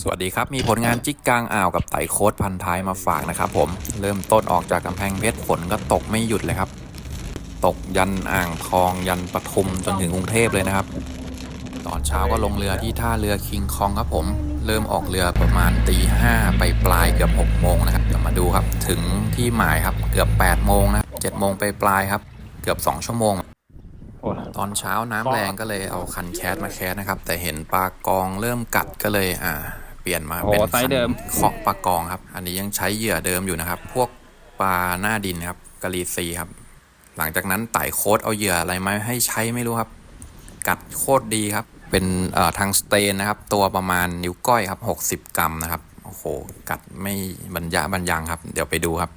สวัสดีครับ มีผลงานจิกกลางอ่าวกับไต่โค้ดพันท้ายมาฝากนะครับผมเริ่มต้นออกจากกำแพงเพชรฝนก็ตกไม่หยุดเลยครับ ตกยันอ่างทองยันปทุมจนถึงกรุงเทพเลยนะครับ ตอนเช้าก็ลงเรือที่ท่าเรือคิงคองครับผม เริ่มออกเรือประมาณตีห้าไปปลายเกือบ6โมงนะครับเดี๋ยวมาดูครับถึงที่หมายครับเกือบ8โมงนะ7โมงไปปลายครับ เกือบ2ชั่วโมงตอนเช้าน้ำแรงก็เลยเอาคันแคสมาแคสนะครับ แต่เห็นปลากองเริ่มกัดก็เลยอ่า เปลี่ยนมาเป็นโอ้ไซส์เดิมเคาะปลากองครับ อันนี้ยังใช้เหยื่อเดิมอยู่นะครับ พวกปลาหน้าดินครับกะลีซีครับ หลังจากนั้นไต่โค้ดเอาเหยื่ออะไรมาให้ใช้ไม่รู้ครับ กัดโคตรดีครับ เป็นเอ่อทางสเตนนะครับ ตัวประมาณนิ้วก้อยครับ 60 กรัมนะครับโอ้โหกัดไม่บรรยะบรรยังครับ เดี๋ยวไปดูครับ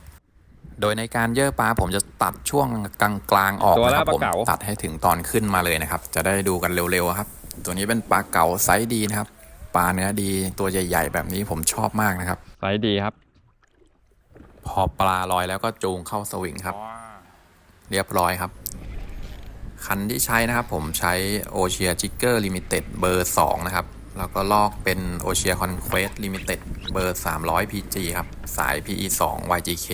โดยในการเย่อปลาผมจะตัดช่วงกลางๆออกตัวนะละครับปลาผมเก๋าตัดให้ถึงตอนขึ้นมาเลยนะครับ จะได้ดูกันเร็วๆครับ ตัวนี้เป็นปลาเก๋าไซส์ดีนะครับ ปลาเนื้อดีตัวใหญ่ ๆ แบบนี้ผมชอบมากนะครับไซส์ดีครับ พอปลาลอยแล้วก็จูงเข้าสวิงครับ เรียบร้อยครับ คันที่ใช้นะครับ ผมใช้โอเชียจิกเกอร์ลิมิเต็ดเบอร์2นะครับแล้วก็ลอกเป็นโอเชียคอนเควสลิมิเต็ดเบอร์300 PG ครับ สาย PE 2 YGK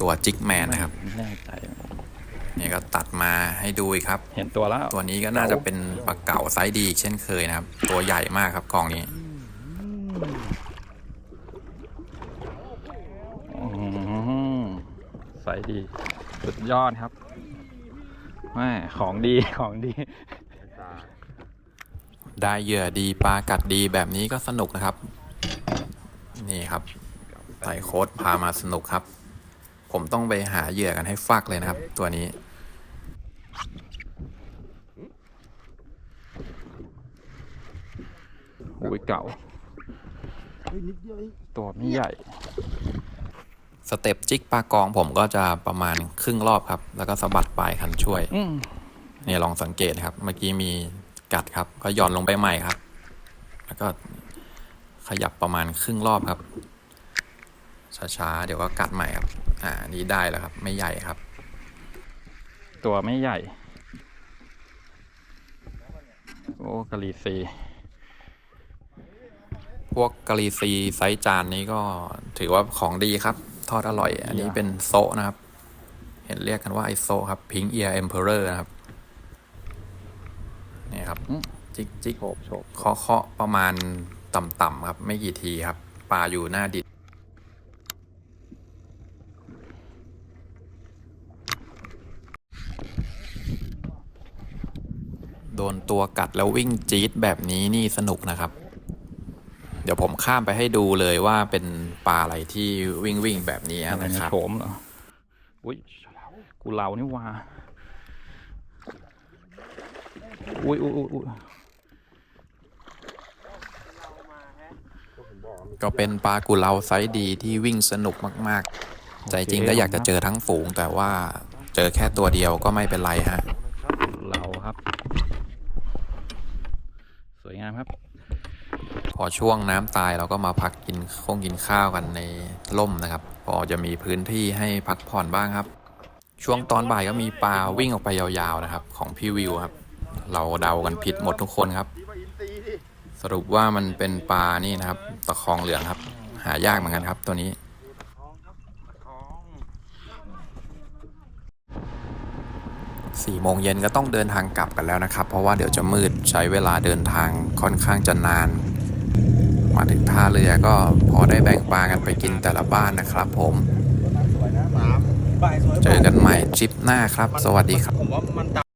ตัวจิกแมนนะครับไม่แน่ใจนี่ก็ตัดมาให้ดูอีกครับ เห็นตัวแล้ว ตัวนี้ก็น่าจะเป็นปลาเก๋าไซส์ดีอีกเช่นเคยนะครับ ตัวใหญ่มากครับกองนี้อืมไซส์ดี สุดยอดครับแม่ของดีของดี ได้เหยื่อดีปลากัดดีแบบนี้ก็สนุกนะครับ นี่ครับไต่โค้ดพามาสนุกครับ ผมต้องไปหาเหยื่อกันให้ฟักเลยนะครับ ตัวนี้ อุ้ยเก่า ตัวไม่ใหญ่ สเต็ปจิกปลากองผมก็จะประมาณครึ่งรอบครับ แล้วก็สะบัดปลายคันช่วยอืมนี่ลองสังเกตนะครับ เมื่อกี้มีกัดครับ ก็หย่อนลงไปใหม่ครับ แล้วก็ขยับประมาณครึ่งรอบครับช้าๆเดี๋ยวก็กัดใหม่ครับ อ่าอันนี้ได้แล้วครับ ไม่ใหญ่ครับ ตัวไม่ใหญ่ โอ้กะหรี่ซีพ วกกะหรี่ซีไซส์จานนี้ก็ถือว่าของดีครับ ทอดอร่อย อันนี้เป็นโซะนะครับ เห็นเรียกกันว่าไอโซะครับพิงเอียร์เอ็มเพอเรอร์นะครับนี่ครับ จิกจิกโฉบโฉบเคาะเคาะประมาณต่ำๆครับ ไม่กี่ทีครับปลาอยู่หน้าดินโดนตัวกัดแล้ววิ่งจี๊ดแบบนี้นี่สนุกนะครับเดี๋ยวผมข้ามไปให้ดูเลยว่าเป็นปลาอะไรที่วิ่งวิ่งๆแบบนี้อะไรนะในครับโฉมเหรออุ้ยกูเหลานี่หว่าอุ้ยอุ้ยอุ้ยอุ้ยก็เป็นปลากุเลาไซส์ดีที่วิ่งสนุกมาก ๆ ใจจริงก็อยากจะเจอทั้งฝูง แต่ว่าเจอแค่ตัวเดียวก็ไม่เป็นไรฮะเหลาครับ สวยงามครับ พอช่วงน้ำตายเราก็มาพักกินคงกินข้าวกันในร่มนะครับพอจะมีพื้นที่ให้พักผ่อนบ้างครับ ช่วงตอนบ่ายก็มีปลาวิ่งออกไปยาวๆนะครับ ของพี่วิวครับ เราเดากันผิดหมดทุกคนครับ สรุปว่ามันเป็นปลานี่นะครับตะคองเหลืองครับ หายากเหมือนกันครับตัวนี้สี่โมงเย็นก็ต้องเดินทางกลับกันแล้วนะครับ เพราะว่าเดี๋ยวจะมืดใช้เวลาเดินทางค่อนข้างจะนาน มาถึงท่าเรือก็พอได้แบ่งปลากันไปกินแต่ละบ้านนะครับผม เจอกันใหม่ทริปหน้าครับ สวัสดีครับผมว่ามัน